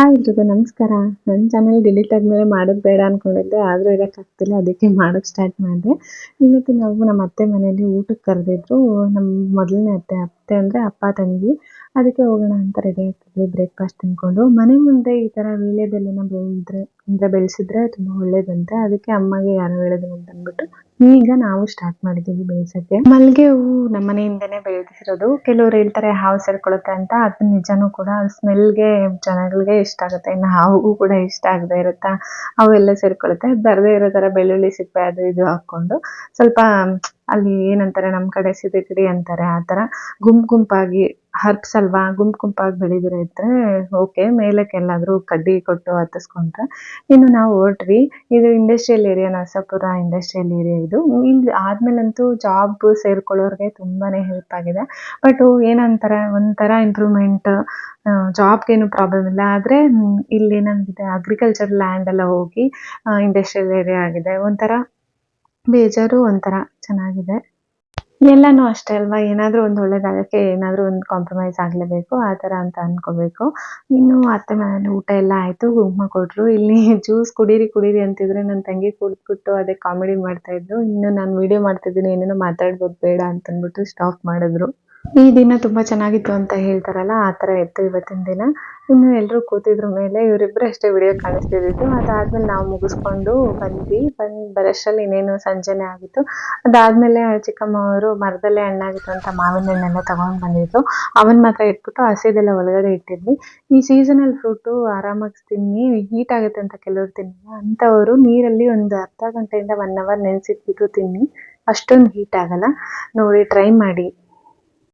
ಎಲ್ರಿಗೂ ನಮಸ್ಕಾರ. ನನ್ನ ಚಾನಲ್ ಡಿಲೀಟ್ ಆದ್ಮೇಲೆ ಮಾಡೋದು ಬೇಡ ಅನ್ಕೊಂಡಿದ್ದೆ, ಆದರೂ ಇರೋಕ್ಕಾಗ್ತಿಲ್ಲ, ಅದಕ್ಕೆ ಮಾಡೋಕ್ಕೆ ಸ್ಟಾರ್ಟ್ ಮಾಡಿದೆ. ಇವತ್ತು ನಾವು ನಮ್ಮ ಅತ್ತೆ ಮನೆಯಲ್ಲಿ ಊಟಕ್ಕೆ ಕರೆದಿದ್ರು ನಮ್ಮ ಮೊದಲನೇ ಅತ್ತೆ ಅತ್ತೆ ಅಂದರೆ ಅಪ್ಪ, ತಂಗಿ. ಅದಕ್ಕೆ ಹೋಗೋಣ ಅಂತ ರೆಡಿ ಆಗ್ತಿದ್ವಿ ಬ್ರೇಕ್ಫಾಸ್ಟ್ ತಿನ್ಕೊಂಡು. ಮನೆ ಮುಂದೆ ಈ ಥರ ವೀಳ್ಯದೆಲೆನ ಬೆಳೆದ್ರೆ, ಅಂದರೆ ಬೆಳೆಸಿದ್ರೆ ತುಂಬ ಒಳ್ಳೇದಂತೆ. ಅದಕ್ಕೆ ಅಮ್ಮಗೆ ಯಾರು ಹೇಳಿದ್ರು ಅಂತ ಅಂದ್ಬಿಟ್ಟು ಈಗ ನಾವು ಸ್ಟಾರ್ಟ್ ಮಾಡಿದ್ದೀವಿ ಬೆಳೆಸೋಕ್ಕೆ ಮಲ್ಲಿಗೆ ಹೂವು ನಮ್ಮ ಮನೆಯಿಂದನೇ ಬೆಳೆದಿರೋದು. ಕೆಲವ್ರು ಹೇಳ್ತಾರೆ ಹಾವು ಸೇರ್ಕೊಳ್ಳುತ್ತೆ ಅಂತ. ಅದು ನಿಜನೂ ಕೂಡ ಸ್ಮೆಲ್ಗೆ ಜನಗಳಿಗೆ ಇಷ್ಟ ಆಗುತ್ತೆ. ಇನ್ನು ಹಾವು ಕೂಡ ಇಷ್ಟ ಆಗದೆ ಇರುತ್ತಾ? ಅವೆಲ್ಲ ಸೇರ್ಕೊಳ್ಳುತ್ತೆ. ಬರದೇ ಇರೋ ಥರ ಬೆಳ್ಳುಳ್ಳಿ ಸಿಪ್ಪೆ ಅದು ಇದು ಹಾಕ್ಕೊಂಡು ಸ್ವಲ್ಪ ಅಲ್ಲಿ ಏನಂತಾರೆ ನಮ್ಮ ಕಡೆ ಸಿರಿಗಿಡಿ ಅಂತಾರೆ. ಆ ಥರ ಗುಂಪು ಗುಂಪಾಗಿ ಹರ್ಬ್ಸ್ ಅಲ್ವಾ ಗುಂಪು ಗುಂಪಾಗಿ ಬೆಳೆದಿರೋ ಇದ್ರೆ ಓಕೆ ಮೇಲಕ್ಕೆ ಎಲ್ಲಾದರೂ ಕಡ್ಡಿ ಕೊಟ್ಟು ಹತ್ತಿಸ್ಕೊಂಡ್ರೆ. ಇನ್ನು ನಾವು ಹೊರಟ್ವಿ. ಇದು industrial area Narasapura industrial area ಇದು. ಇಲ್ಲಿ ಆದ್ಮೇಲಂತೂ ಜಾಬ್ ಸೇರ್ಕೊಳ್ಳೋರಿಗೆ ತುಂಬಾನೇ ಹೆಲ್ಪ್ ಆಗಿದೆ. ಬಟ್ ಏನಂತಾರೆ, ಒಂಥರ ಇಂಪ್ರೂವ್ಮೆಂಟ್ ಜಾಬ್ಗೇನು ಪ್ರಾಬ್ಲಮ್ ಇಲ್ಲ. ಆದರೆ ಇಲ್ಲಿ ಏನಂತಿದೆ ಅಗ್ರಿಕಲ್ಚರ್ ಲ್ಯಾಂಡ್ ಎಲ್ಲ ಹೋಗಿ ಇಂಡಸ್ಟ್ರಿಯಲ್ ಏರಿಯಾ ಆಗಿದೆ. ಒಂಥರ ಬೇಜಾರು, ಒಂಥರ ಚೆನ್ನಾಗಿದೆ. ಎಲ್ಲಾನು ಅಷ್ಟೇ ಅಲ್ವಾ? ಏನಾದರೂ ಒಂದು ಒಳ್ಳೇದಾಗಕ್ಕೆ ಏನಾದರೂ ಒಂದು ಕಾಂಪ್ರಮೈಸ್ ಆಗಲೇಬೇಕು, ಆ ತರ ಅಂತ ಅನ್ಕೋಬೇಕು. ಇನ್ನು ಅತ್ತೆ ಮನೇಲಿ ಊಟ ಎಲ್ಲ ಆಯ್ತು ಕುಂಕುಮ ಕೊಟ್ರು. ಇಲ್ಲಿ ಜ್ಯೂಸ್ ಕುಡೀರಿ ಕುಡೀರಿ ಅಂತಿದ್ರೆ ನನ್ನ ತಂಗಿ ಕುಡಿದ್ಬಿಟ್ಟು ಅದೇ ಕಾಮಿಡಿ ಮಾಡ್ತಾ ಇದ್ರು ಇನ್ನು ನಾನು ವಿಡಿಯೋ ಮಾಡ್ತಿದ್ದೀನಿ, ಏನೇನೋ ಮಾತಾಡ್ಬೋದು ಬೇಡ ಅಂತ ಅಂದ್ಬಿಟ್ಟು ಸ್ಟಾಪ್ ಮಾಡಿದ್ರು. ಈ ದಿನ ತುಂಬಾ ಚೆನ್ನಾಗಿತ್ತು ಅಂತ ಹೇಳ್ತಾರಲ್ಲ, ಆ ತರ ಇತ್ತು ಇವತ್ತಿನ ದಿನ. ಇನ್ನು ಎಲ್ಲರೂ ಕೂತಿದ್ರ ಮೇಲೆ ಇವರಿಬ್ಬರು ಅಷ್ಟೇ ವಿಡಿಯೋ ಕಾಣಿಸ್ತಿದ್ದು ಅದಾದ್ಮೇಲೆ ನಾವು ಮುಗಿಸ್ಕೊಂಡು ಬಂದ್ವಿ. ಬಂದು ಬರೋಷ್ಟರಲ್ಲಿ ಇನ್ನೇನು ಸಂಜೆನೆ ಆಗಿತ್ತು. ಅದಾದ್ಮೇಲೆ ಚಿಕ್ಕಮ್ಮ ಅವರು ಮರದಲ್ಲೇ ಹಣ್ಣಾಗಿತ್ತು ಅಂತ ಮಾವಿನ ಹಣ್ಣೆಲ್ಲ ತಗೊಂಡ್ ಬಂದಿದ್ರು. ಅವನ್ ಮಾತ್ರ ಇಟ್ಬಿಟ್ಟು ಹಸಿದೆಲ್ಲ ಒಳಗಡೆ ಇಟ್ಟಿದ್ವಿ. ಈ ಸೀಸನಲ್ ಫ್ರೂಟು ಆರಾಮಾಗಿ ತಿನ್ನಿ ಹೀಟ್ ಆಗುತ್ತೆ ಅಂತ ಕೆಲವರು ತಿನ್ನಲ್ಲ ಅಂಥವರು ನೀರಲ್ಲಿ ಒಂದು ಅರ್ಧ ಗಂಟೆಯಿಂದ ಒನ್ ಅವರ್ ನೆನೆಸಿಟ್ಬಿಟ್ಟು ತಿನ್ನಿ. ಅಷ್ಟೊಂದು ಹೀಟ್ ಆಗಲ್ಲ. ನೋಡಿ ಟ್ರೈ ಮಾಡಿ.